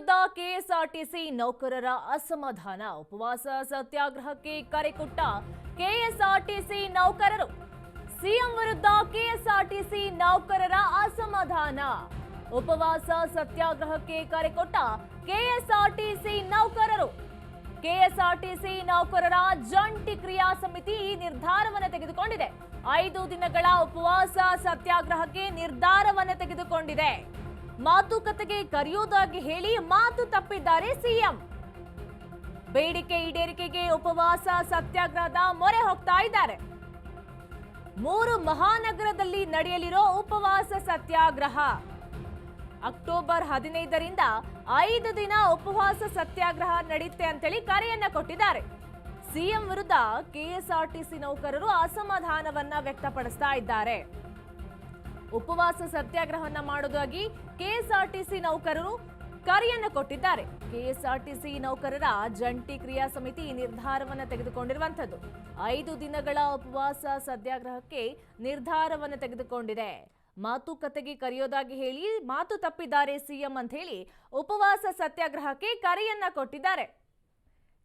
ವಿರುದ್ಧ ಕೆಎಸ್ಆರ್ಟಿಸಿ ನೌಕರರ ಅಸಮಾಧಾನ. ಉಪವಾಸ ಸತ್ಯಾಗ್ರಹಕ್ಕೆ ಕರೆ ಕೊಟ್ಟ ಕೆಎಸ್ಆರ್ಟಿಸಿ ನೌಕರರು, ಸಿಎಂ ವಿರುದ್ಧ ಕೆಎಸ್ಆರ್ಟಿಸಿ ನೌಕರರ ಅಸಮಾಧಾನ. ಉಪವಾಸ ಸತ್ಯಾಗ್ರಹಕ್ಕೆ ಕರೆ ಕೊಟ್ಟ ಕೆಎಸ್ಆರ್ಟಿಸಿ ನೌಕರರು, ಕೆಎಸ್ಆರ್ಟಿಸಿ ನೌಕರರ ಜಂಟಿ ಕ್ರಿಯಾ ಸಮಿತಿ ಈ ನಿರ್ಧಾರವನ್ನು ತೆಗೆದುಕೊಂಡಿದೆ. ಐದು ದಿನಗಳ ಉಪವಾಸ ಸತ್ಯಾಗ್ರಹಕ್ಕೆ ನಿರ್ಧಾರವನ್ನು ತೆಗೆದುಕೊಂಡಿದೆ. ಮಾತುಕತೆಗೆ ಕರೆಯುವುದಾಗಿ ಹೇಳಿ ಮಾತು ತಪ್ಪಿದ್ದಾರೆ ಸಿಎಂ. ಬೇಡಿಕೆ ಈಡೇರಿಕೆಗೆ ಉಪವಾಸ ಸತ್ಯಾಗ್ರಹದ ಮೊರೆ ಹೋಗ್ತಾ ಇದ್ದಾರೆ. ಮೂರು ಮಹಾನಗರದಲ್ಲಿ ನಡೆಯಲಿರೋ ಉಪವಾಸ ಸತ್ಯಾಗ್ರಹ. ಅಕ್ಟೋಬರ್ ಹದಿನೈದರಿಂದ ಐದು ದಿನ ಉಪವಾಸ ಸತ್ಯಾಗ್ರಹ ನಡೆಯುತ್ತೆ ಅಂತೇಳಿ ಕರೆಯನ್ನ ಕೊಟ್ಟಿದ್ದಾರೆ. ಸಿಎಂ ವಿರುದ್ಧ ಕೆಎಸ್ಆರ್ಟಿಸಿ ನೌಕರರು ಅಸಮಾಧಾನವನ್ನ ವ್ಯಕ್ತಪಡಿಸ್ತಾ ಇದ್ದಾರೆ. ಉಪವಾಸ ಸತ್ಯಾಗ್ರಹವನ್ನ ಮಾಡೋದಾಗಿ ಕೆಎಸ್ಆರ್ಟಿಸಿ ನೌಕರರು ಕರೆಯನ್ನು ಕೊಟ್ಟಿದ್ದಾರೆ. ಕೆಎಸ್ಆರ್ಟಿಸಿ ನೌಕರರ ಜಂಟಿ ಕ್ರಿಯಾ ಸಮಿತಿ ಈ ನಿರ್ಧಾರವನ್ನು ತೆಗೆದುಕೊಂಡಿರುವಂಥದ್ದು. ಐದು ದಿನಗಳ ಉಪವಾಸ ಸತ್ಯಾಗ್ರಹಕ್ಕೆ ನಿರ್ಧಾರವನ್ನು ತೆಗೆದುಕೊಂಡಿದೆ. ಮಾತುಕತೆಗೆ ಕರೆಯೋದಾಗಿ ಹೇಳಿ ಮಾತು ತಪ್ಪಿದ್ದಾರೆ ಸಿಎಂ ಅಂತ ಹೇಳಿ ಉಪವಾಸ ಸತ್ಯಾಗ್ರಹಕ್ಕೆ ಕರೆಯನ್ನ ಕೊಟ್ಟಿದ್ದಾರೆ.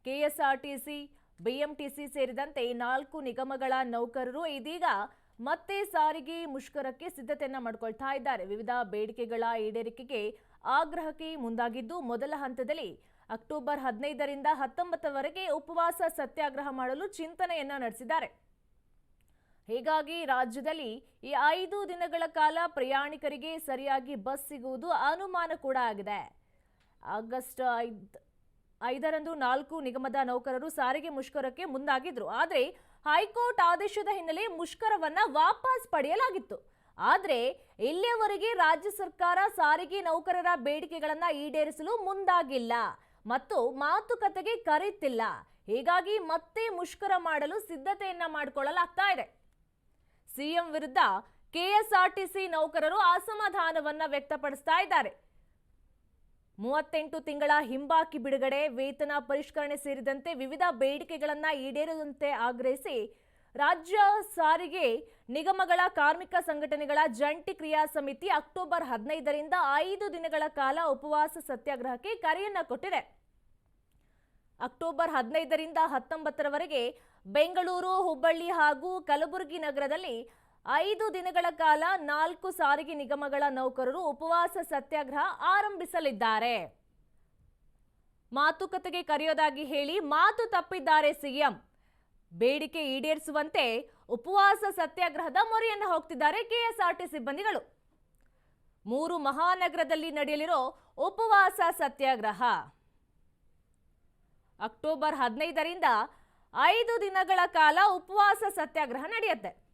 ಕೆಎಸ್ಆರ್ಟಿಸಿ, ಬಿಎಂಟಿಸಿ ಸೇರಿದಂತೆ ನಾಲ್ಕು ನಿಗಮಗಳ ನೌಕರರು ಇದೀಗ ಮತ್ತೆ ಸಾರಿಗೆ ಮುಷ್ಕರಕ್ಕೆ ಸಿದ್ಧತೆಯನ್ನ ಮಾಡಿಕೊಳ್ತಾ ಇದ್ದಾರೆ. ವಿವಿಧ ಬೇಡಿಕೆಗಳ ಈಡೇರಿಕೆಗೆ ಆಗ್ರಹಕ್ಕೆ ಮುಂದಾಗಿದ್ದು, ಮೊದಲ ಹಂತದಲ್ಲಿ ಅಕ್ಟೋಬರ್ ಹದಿನೈದರಿಂದ ಹತ್ತೊಂಬತ್ತರವರೆಗೆ ಉಪವಾಸ ಸತ್ಯಾಗ್ರಹ ಮಾಡಲು ಚಿಂತನೆಯನ್ನ ನಡೆಸಿದ್ದಾರೆ. ಹೀಗಾಗಿ ರಾಜ್ಯದಲ್ಲಿ ಈ ಐದು ದಿನಗಳ ಕಾಲ ಪ್ರಯಾಣಿಕರಿಗೆ ಸರಿಯಾಗಿ ಬಸ್ ಸಿಗುವುದು ಅನುಮಾನ ಕೂಡ ಆಗಿದೆ. ಆಗಸ್ಟ್ ಐದ್ ಐದರಂದು ನಾಲ್ಕು ನಿಗಮದ ನೌಕರರು ಸಾರಿಗೆ ಮುಷ್ಕರಕ್ಕೆ ಮುಂದಾಗಿದ್ರು. ಆದರೆ ಹೈಕೋರ್ಟ್ ಆದೇಶದ ಹಿನ್ನೆಲೆ ಮುಷ್ಕರವನ್ನ ವಾಪಸ್ ಪಡೆಯಲಾಗಿತ್ತು. ಆದರೆ ಇಲ್ಲಿಯವರೆಗೆ ರಾಜ್ಯ ಸರ್ಕಾರ ಸಾರಿಗೆ ನೌಕರರ ಬೇಡಿಕೆಗಳನ್ನ ಈಡೇರಿಸಲು ಮುಂದಾಗಿಲ್ಲ ಮತ್ತು ಮಾತುಕತೆಗೆ ಕರೆಯುತ್ತಿಲ್ಲ. ಹೀಗಾಗಿ ಮತ್ತೆ ಮುಷ್ಕರ ಮಾಡಲು ಸಿದ್ಧತೆಯನ್ನ ಮಾಡಿಕೊಳ್ಳಲಾಗ್ತಾ ಇದೆ. ಸಿಎಂ ವಿರುದ್ಧ ಕೆಎಸ್ಆರ್ಟಿಸಿ ನೌಕರರು ಅಸಮಾಧಾನವನ್ನ ವ್ಯಕ್ತಪಡಿಸ್ತಾ ಇದ್ದಾರೆ. ಮೂವತ್ತೆಂಟು ತಿಂಗಳ ಹಿಂಬಾಕಿ ಬಿಡುಗಡೆ, ವೇತನ ಪರಿಷ್ಕರಣೆ ಸೇರಿದಂತೆ ವಿವಿಧ ಬೇಡಿಕೆಗಳನ್ನು ಈಡೇರದಂತೆ ಆಗ್ರಹಿಸಿ ರಾಜ್ಯ ಸಾರಿಗೆ ನಿಗಮಗಳ ಕಾರ್ಮಿಕ ಸಂಘಟನೆಗಳ ಜಂಟಿ ಕ್ರಿಯಾ ಸಮಿತಿ ಅಕ್ಟೋಬರ್ ಹದಿನೈದರಿಂದ ಐದು ದಿನಗಳ ಕಾಲ ಉಪವಾಸ ಸತ್ಯಾಗ್ರಹಕ್ಕೆ ಕರೆಯನ್ನ ಕೊಟ್ಟಿದೆ. ಅಕ್ಟೋಬರ್ ಹದಿನೈದರಿಂದ ಹತ್ತೊಂಬತ್ತರವರೆಗೆ ಬೆಂಗಳೂರು, ಹುಬ್ಬಳ್ಳಿ ಹಾಗೂ ಕಲಬುರಗಿ ನಗರದಲ್ಲಿ ಐದು ದಿನಗಳ ಕಾಲ ನಾಲ್ಕು ಸಾರಿಗೆ ನಿಗಮಗಳ ನೌಕರರು ಉಪವಾಸ ಸತ್ಯಾಗ್ರಹ ಆರಂಭಿಸಲಿದ್ದಾರೆ. ಮಾತುಕತೆಗೆ ಕರೆಯೋದಾಗಿ ಹೇಳಿ ಮಾತು ತಪ್ಪಿದ್ದಾರೆ ಸಿಎಂ. ಬೇಡಿಕೆ ಈಡೇರಿಸುವಂತೆ ಉಪವಾಸ ಸತ್ಯಾಗ್ರಹದ ಮೊರೆಯನ್ನು ಹೋಗ್ತಿದ್ದಾರೆ ಕೆಎಸ್ಆರ್ಟಿ ಸಿಬ್ಬಂದಿಗಳು. ಮೂರು ಮಹಾನಗರದಲ್ಲಿ ನಡೆಯಲಿರೋ ಉಪವಾಸ ಸತ್ಯಾಗ್ರಹ. ಅಕ್ಟೋಬರ್ ಹದಿನೈದರಿಂದ ಐದು ದಿನಗಳ ಕಾಲ ಉಪವಾಸ ಸತ್ಯಾಗ್ರಹ ನಡೆಯುತ್ತೆ.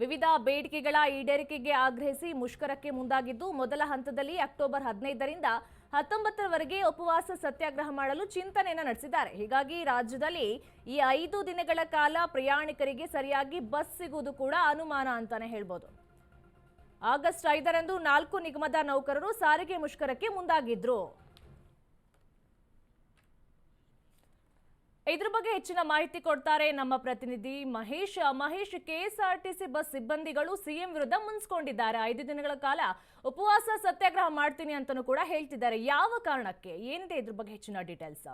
ವಿವಿಧ ಬೇಡಿಕೆಗಳ ಈಡೇರಿಕೆಗೆ ಆಗ್ರಹಿಸಿ ಮುಷ್ಕರಕ್ಕೆ ಮುಂದಾಗಿದ್ದು, ಮೊದಲ ಹಂತದಲ್ಲಿ ಅಕ್ಟೋಬರ್ ಹದಿನೈದರಿಂದ ಹತ್ತೊಂಬತ್ತರವರೆಗೆ ಉಪವಾಸ ಸತ್ಯಾಗ್ರಹ ಮಾಡಲು ಚಿಂತನೆಯನ್ನು ನಡೆಸಿದ್ದಾರೆ. ಹೀಗಾಗಿ ರಾಜ್ಯದಲ್ಲಿ ಈ ಐದು ದಿನಗಳ ಕಾಲ ಪ್ರಯಾಣಿಕರಿಗೆ ಸರಿಯಾಗಿ ಬಸ್ ಸಿಗುವುದು ಕೂಡ ಅನುಮಾನ ಅಂತಾನೆ ಹೇಳ್ಬೋದು. ಆಗಸ್ಟ್ ಐದರಂದು ನಾಲ್ಕು ನಿಗಮದ ನೌಕರರು ಸಾರಿಗೆ ಮುಷ್ಕರಕ್ಕೆ ಮುಂದಾಗಿದ್ರು. ಇದ್ರ ಬಗ್ಗೆ ಹೆಚ್ಚಿನ ಮಾಹಿತಿ ಕೊಡ್ತಾರೆ ನಮ್ಮ ಪ್ರತಿನಿಧಿ ಮಹೇಶ್. ಮಹೇಶ್, ಕೆಎಸ್ಆರ್ಟಿಸಿ ಬಸ್ ಸಿಬ್ಬಂದಿಗಳು ಸಿಎಂ ವಿರುದ್ಧ ಮುನ್ಸ್ಕೊಂಡಿದ್ದಾರೆ. ಐದು ದಿನಗಳ ಕಾಲ ಉಪವಾಸ ಸತ್ಯಾಗ್ರಹ ಮಾಡ್ತೀನಿ ಅಂತಾನೂ ಕೂಡ ಹೇಳ್ತಿದ್ದಾರೆ. ಯಾವ ಕಾರಣಕ್ಕೆ? ಏನಿದೆ ಇದ್ರ ಬಗ್ಗೆ ಹೆಚ್ಚಿನ ಡೀಟೇಲ್ಸ್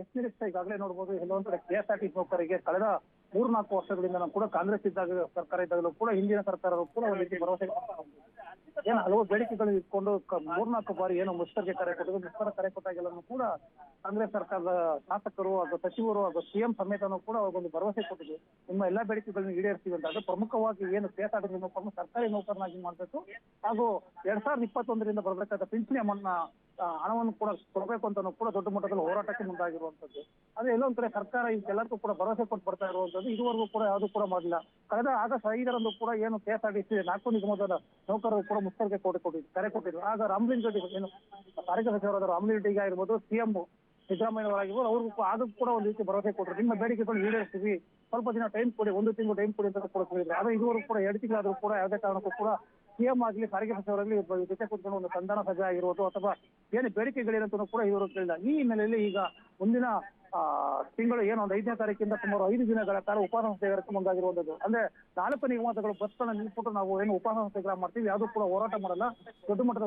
ಎಸ್ ಈಗಾಗಲೇ ನೋಡಬಹುದು ಕೆಲವೊಂದು ಕಡೆ ಕೆಎಸ್ಆರ್ಟಿ ನೌಕರಿಗೆ ಕಳೆದ ಮೂರ್ನಾಲ್ಕು ವರ್ಷಗಳಿಂದ ಕೂಡ ಕಾಂಗ್ರೆಸ್ ಇದ್ದಾಗ, ಸರ್ಕಾರ ಇದ್ದಾಗಲೂ ಕೂಡ, ಹಿಂದಿನ ಸರ್ಕಾರ ಕೂಡ ಒಂದು ರೀತಿ ಭರವಸೆ ಏನು ಹಲವು ಬೇಡಿಕೆಗಳು ಇಟ್ಕೊಂಡು ಮೂರ್ನಾಲ್ಕು ಬಾರಿ ಏನು ಮುಷ್ಕರ್ಗೆ ಕರೆ ಕೊಟ್ಟಿದ್ರು ಮುಷ್ಕರ ಕರೆ ಕೊಟ್ಟಾಗೆಲ್ಲ ಕೂಡ ಕಾಂಗ್ರೆಸ್ ಸರ್ಕಾರದ ಶಾಸಕರು ಹಾಗೂ ಸಚಿವರು ಹಾಗೂ ಸಿಎಂ ಸಮೇತನೂ ಕೂಡ ಒಂದು ಭರವಸೆ ಕೊಟ್ಟಿದ್ವಿ ನಿಮ್ಮ ಎಲ್ಲಾ ಬೇಡಿಕೆಗಳನ್ನು ಈಡೇರಿಸ್ತೀವಿ ಅಂತ. ಅದು ಪ್ರಮುಖವಾಗಿ ಏನು ಕೆಎಸ್ಆರ್ಟಿ ನೌಕರನ್ನು ಸರ್ಕಾರಿ ನೌಕರನಾಗಿ ಮಾಡಬೇಕು. ಹಾಗೂ ಎರಡ್ ಸಾವಿರದ ಇಪ್ಪತ್ತೊಂದರಿಂದ ಬರಬೇಕಾದ ಪಿಂಚಣಿ ಅಮೌಂಟ್ ಹಣವನ್ನು ಕೂಡ ಕೊಡಬೇಕು ಅಂತ ಕೂಡ ದೊಡ್ಡ ಮಟ್ಟದಲ್ಲಿ ಹೋರಾಟಕ್ಕೆ ಮುಂದಾಗಿರುವಂತದ್ದು ಅದೇ ಎಲ್ಲೊಂದ್ ಕಡೆ ಸರ್ಕಾರ ಇದೆಲ್ಲಕ್ಕೂ ಕೂಡ ಭರವಸೆ ಕೊಟ್ಟು ಬರ್ತಾ ಇದುವರೆಗೂ ಕೂಡ ಯಾವುದು ಕೂಡ ಮಾಡಿಲ್ಲ ಕಳೆದ ಆಗಸ್ಟ್ ಐದರಂದು ಕೂಡ ಏನು ಕೆಎಸ್ಆರ್ಟಿಸಿ ನಾಲ್ಕು ನಿಗಮದ ನೌಕರರು ಕೂಡ ಕೊಟ್ಟು ಕೊಟ್ಟಿದ್ರು, ಕರೆ ಕೊಟ್ಟಿದ್ರು. ಆಗ ರಾಮ್ಲಿಂಗ್ ರೆಡ್ಡಿ ಏನು ಸಾರಿಗೆ ಸಚಿವರಾದ ರಾಮಲಿಂಗ ರೆಡ್ಡಿಗೆ ಆಗಿರ್ಬೋದು ಸಿಎಂ ಸಿದ್ದರಾಮಯ್ಯವರಾಗಿರ್ಬೋದು ಅವ್ರಿಗೂ ಆಗ ಕೂಡ ಒಂದು ರೀತಿ ಭರವಸೆ ಕೊಟ್ಟರು. ನಿಮ್ಮ ಬೇಡಿಕೆಗಳು ಈಡೇರಿಸ್ತೀವಿ. ಸ್ವಲ್ಪ ದಿನ ಟೈಮ್ ಕೊಡಿ, ಒಂದು ತಿಂಗಳು ಟೈಮ್ ಕೊಡಿ ಅಂತ ಕೂಡ ಹೇಳಿದ್ರು. ಆದ್ರೆ ಇದುವರೆಗೂ ಕೂಡ ಎರಡು ತಿಂಗಳಾದ್ರೂ ಕೂಡ ಯಾವುದೇ ಕಾರಣಕ್ಕೂ ಕೂಡ ಸಿಎಂ ಆಗಲಿ ಸಾರಿಗೆ ಸಚಿವರಾಗಲಿ ಜೊತೆ ಕೂತ್ಕೊಂಡು ಒಂದು ಸಂಧಾನ ಸಭೆ ಆಗಿರ್ಬೋದು, ಅಥವಾ ಏನು ಬೇಡಿಕೆಗಳೇನಂತ ಕೂಡ ಇವರು ಕೇಳಿಲ್ಲ. ಈ ಹಿನ್ನೆಲೆಯಲ್ಲಿ ಈಗ ಮುಂದಿನ ತಿಂಗಳು ಏನು ಒಂದು ಐದನೇ ತಾರೀಕಿಂದ ಸುಮಾರು ಐದು ದಿನಗಳ ಕಾಲ ಉಪವಾಸ ಸತ್ಯಾಗ್ರಹಕ್ಕೆ ಮುಂದಾಗಿರುವಂತದ್ದು. ಅಂದ್ರೆ ನಾಲ್ಕು ನಿಗಮತಗಳು ಬಸ್ಗಳನ್ನ ನಿಲ್ಸ್ಬಿಟ್ಟು ನಾವು ಏನು ಉಪವಾಸ ಸತ್ಯಾಗ್ರಹ ಮಾಡ್ತೀವಿ, ಯಾವ್ದು ಕೂಡ ಹೋರಾಟ ಮಾಡಲ್ಲ, ದೊಡ್ಡ ಮಟ್ಟದ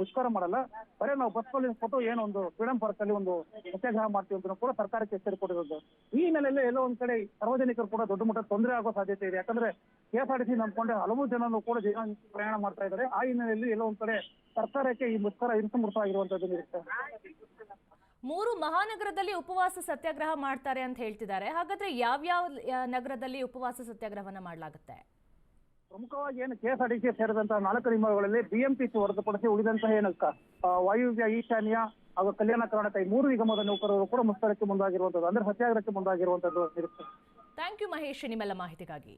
ಮುಷ್ಕರ ಮಾಡಲ್ಲ. ಬರೇ ನಾವು ಬಸ್ಗಳಲ್ಲಿ ನಿಲ್ಸ್ಬಿಟ್ಟು ಏನೋ ಒಂದು ಫ್ರೀಡಂ ಪಾರ್ಕ್ ಅಲ್ಲಿ ಒಂದು ಸತ್ಯಾಗ್ರಹ ಮಾಡ್ತೀವಿ ಅಂತ ಕೂಡ ಸರ್ಕಾರಕ್ಕೆ ಎಚ್ಚರಿಕೆ ಕೊಟ್ಟಿರೋದು. ಈ ಹಿನ್ನೆಲೆಯಲ್ಲಿ ಎಲ್ಲೋ ಒಂದ್ ಕಡೆ ಸಾರ್ವಜನಿಕರು ಕೂಡ ದೊಡ್ಡ ಮಟ್ಟದ ತೊಂದರೆ ಆಗೋ ಸಾಧ್ಯತೆ ಇದೆ. ಯಾಕಂದ್ರೆ ಕೆಎಸ್ಆರ್ಟಿಸಿ ನಂಬ್ಕೊಂಡೆ ಹಲವು ಜನರು ಕೂಡ ಜೀವನ ಪ್ರಯಾಣ ಮಾಡ್ತಾ ಇದ್ದಾರೆ. ಆ ಹಿನ್ನೆಲೆಯಲ್ಲಿ ಎಲ್ಲೋ ಒಂದ್ ಕಡೆ ಸರ್ಕಾರಕ್ಕೆ ಈ ಮುಷ್ಕರ ಇರಿಸಮುರ್ತ ಆಗಿರುವಂತದ್ದು ನಿರೀಕ್ಷೆ. ಮೂರು ಮಹಾನಗರದಲ್ಲಿ ಉಪವಾಸ ಸತ್ಯಾಗ್ರಹ ಮಾಡ್ತಾರೆ ಅಂತ ಹೇಳ್ತಿದ್ದಾರೆ. ಹಾಗಾದ್ರೆ ಯಾವ್ಯಾವ ನಗರದಲ್ಲಿ ಉಪವಾಸ ಸತ್ಯಾಗ್ರಹವನ್ನ ಮಾಡಲಾಗುತ್ತೆ? ಪ್ರಮುಖವಾಗಿ ಏನು ಕೆಎಸ್ಆರ್ಟಿಸಿ ಸೇರಿದಂತಹ ನಾಲ್ಕು ನಿಗಮಗಳಲ್ಲಿ ಬಿಎಂಟಿಸಿ ಹೊರತುಪಡಿಸಿ ಉಳಿದಂತಹ ಏನು ವಾಯುವ್ಯ ಈಶಾನ್ಯ ಹಾಗೂ ಕಲ್ಯಾಣ ಕರ್ನಾಟಕ ಈ ಮೂರು ನಿಗಮದ ನೌಕರರು ಕೂಡ ಮುಷ್ಕರಕ್ಕೆ ಮುಂದಾಗಿರುವಂತದ್ದು ಅಂದ್ರೆ ಸತ್ಯಾಗ್ರಹಕ್ಕೆ ಮುಂದಾಗಿರುವಂತದ್ದು ಥ್ಯಾಂಕ್ ಯು ಮಹೇಶ್ ನಿಮ್ಮೆಲ್ಲ ಮಾಹಿತಿಗಾಗಿ.